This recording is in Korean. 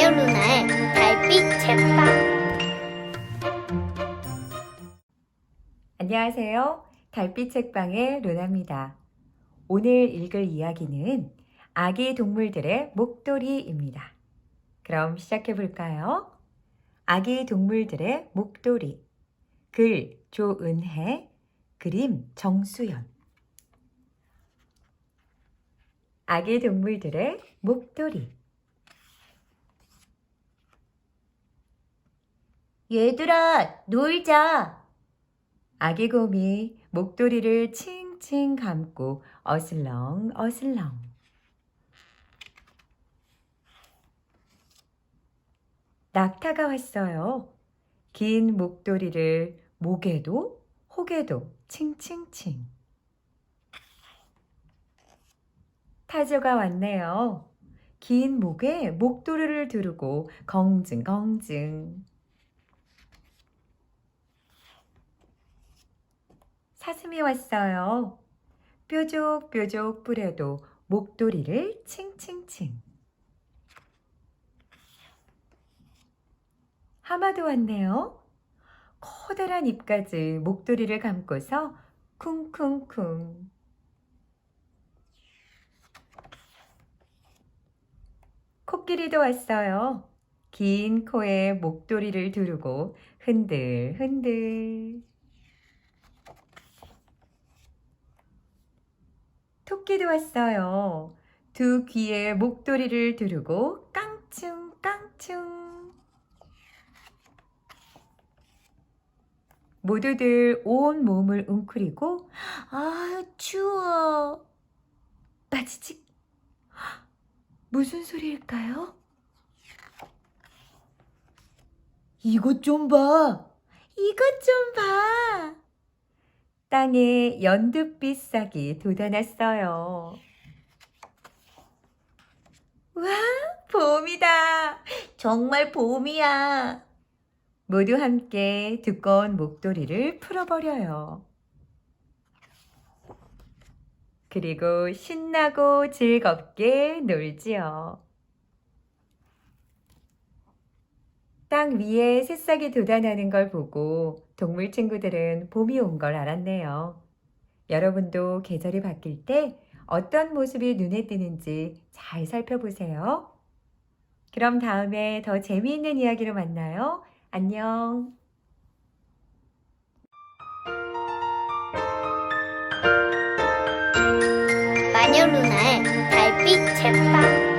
마녀 루나의 달빛 책방 안녕하세요. 달빛 책방의 루나입니다. 오늘 읽을 이야기는 아기 동물들의 목도리입니다. 그럼 시작해 볼까요? 아기 동물들의 목도리. 글 조은혜, 그림 정수연. 아기 동물들의 목도리. 얘들아 놀자 아기 곰이 목도리를 칭칭 감고 어슬렁 어슬렁. 낙타가 왔어요. 긴 목도리를 목에도 혹에도 칭칭칭. 타조가 왔네요. 긴 목에 목도리를 두르고 검증검증. 사슴이 왔어요. 뾰족뾰족 뿌려도 목도리를 칭칭칭. 하마도 왔네요. 커다란 입까지 목도리를 감고서 쿵쿵쿵. 코끼리도 왔어요. 긴 코에 목도리를 두르고 흔들흔들. 토끼도 왔어요. 두 귀에 목도리를 두르고 깡충 깡충. 모두들 온 몸을 웅크리고 아 추워 빠지직. 무슨 소리일까요? 이것 좀 봐. 이것 좀 봐. 땅에 연두빛 싹이 돋아났어요. 와, 봄이다. 정말 봄이야. 모두 함께 두꺼운 목도리를 풀어버려요. 그리고 신나고 즐겁게 놀지요. 땅 위에 새싹이 돋아나는 걸 보고 동물 친구들은 봄이 온 걸 알았네요. 여러분도 계절이 바뀔 때 어떤 모습이 눈에 띄는지 잘 살펴보세요. 그럼 다음에 더 재미있는 이야기로 만나요. 안녕. 마녀 루나의 달빛 책방